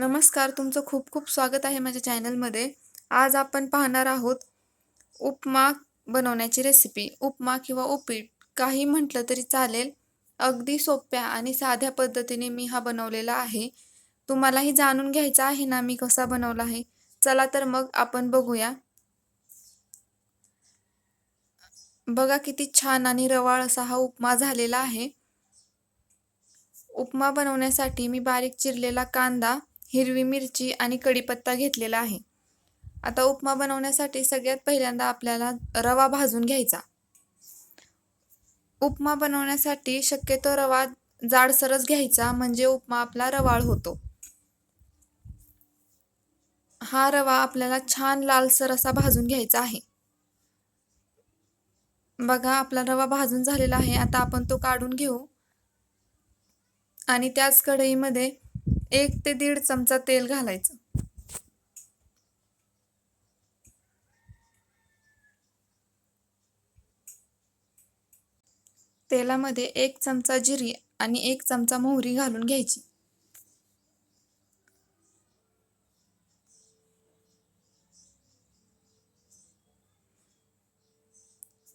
नमस्कार तुमचं खूप खूप स्वागत आहे माझ्या चॅनलमध्ये. आज आपण पाहणार आहोत उपमा बनवण्याची रेसिपी उपमा किंवा उपीट काही म्हटलं तरी चालेल. अगदी सोप्या आणि साध्या पद्धतीने मी हा बनवलेला आहे. तुम्हालाही जाणून घ्यायचा आहे ना मी कसा बनवला आहे. चला तर मग आपण बघूया. बघा किती छान आणि रवाळ असा हा उपमा झालेला आहे. उपमा बनवण्यासाठी मी बारीक चिरलेला कांदा हिरवी मिरची आणि कढीपत्ता घेतलेला आहे. आता उपमा बनवण्यासाठी सगळ्यात पहिल्यांदा आपल्याला रवा भाजून घ्यायचा. उपमा बनवण्यासाठी शक्यतो रवा जाडसरच घ्यायचा म्हणजे उपमा आपला रवाळ होतो. हा रवा आपल्याला छान लालसर असा भाजून घ्यायचा आहे. बघा आपला रवा भाजून झालेला आहे. आता आपण तो काढून घेऊ. आणि त्याच कढईमध्ये एक ते दीड चमचा तेल घालायचं. तेलामध्ये एक चमचा जिरी आणि एक चमचा मोहरी घालून घ्यायची.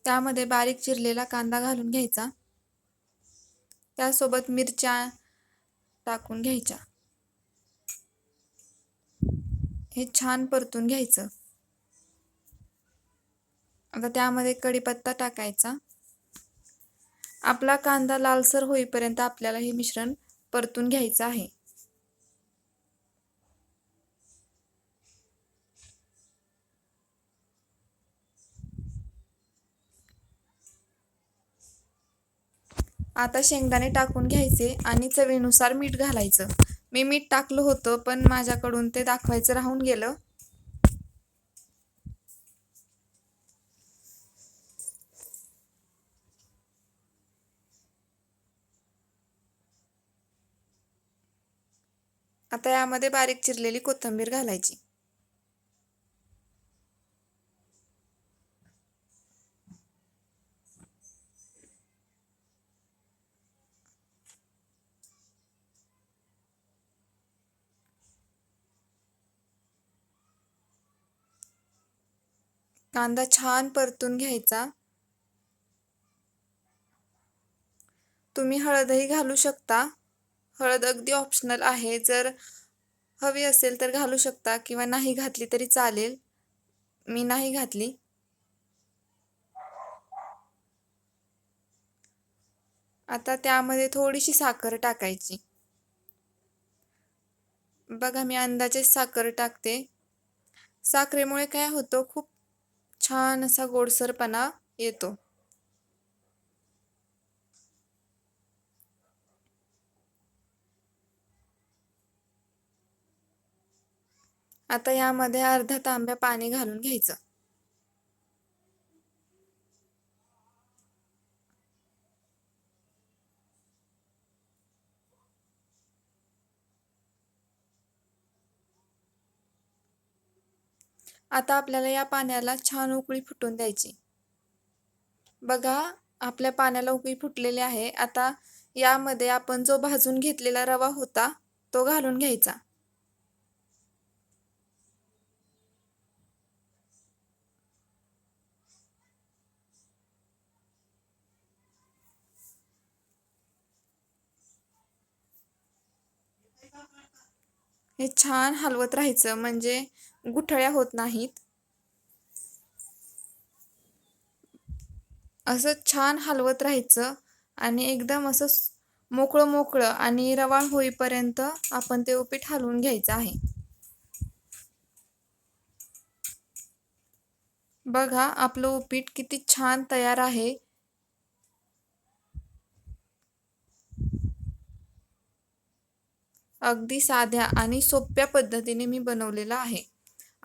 त्यामध्ये बारीक चिरलेला कांदा घालून घ्यायचा. त्यासोबत मिरच्या टाकून घ्यायच्या. हे छान परतून घ्यायचं. आता त्यामध्ये कढीपत्ता टाकायचा. आपला कांदा लालसर होईपर्यंत आपल्याला हे मिश्रण परतून घ्यायचं आहे. आता शेंगदाणे टाकून घ्यायचे आणि चवीनुसार मीठ घालायचं. मी मीठ टाकलं होतं पण माझ्याकडून ते दाखवायचं राहून गेलं. आता यामध्ये बारीक चिरलेली कोथिंबीर घालायची. कांदा छान परतून घ्यायचा. तुम्ही हळदही घालू शकता. हळद अगदी ऑप्शनल आहे. जर हवी असेल तर घालू शकता किंवा नाही घातली तरी चालेल. मी नाही घातली. आता त्यामध्ये थोडीशी साखर टाकायची. बघा मी अंदाजे साखर टाकते. साखरेमुळे काय होतं खूप छान असा गोडसरपणा येतो. आता यामध्ये अर्धा तांब्या पाणी घालून घ्यायचं. आता आपल्याला या पाण्याला छान उकळी फुटून द्यायची. बघा आपल्या पाण्याला उकळी फुटलेली आहे. आता यामध्ये आपण जो भाजून घेतलेला रवा होता तो घालून घ्यायचा. हे छान हलवत राहायचं. म्हणजे गुठळ्या होत नाहीत. असं छान हलवत राहायचं आणि एकदम असं मोकळं मोकळं आणि रवाळ होईपर्यंत आपण ते उपीट हलवून घ्यायचं आहे. बघा आपलं उपीट किती छान तयार आहे. अगदी साध्या आणि सोप्या पद्धतीने मी बनवलेलं आहे.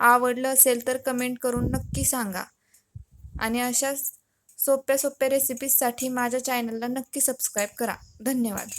आवडलं असेल तर कमेंट करून नक्की सांगा. आणि अशाच सोप्या सोप्या रेसिपीजसाठी माझ्या चॅनलला नक्की सबस्क्राईब करा. धन्यवाद.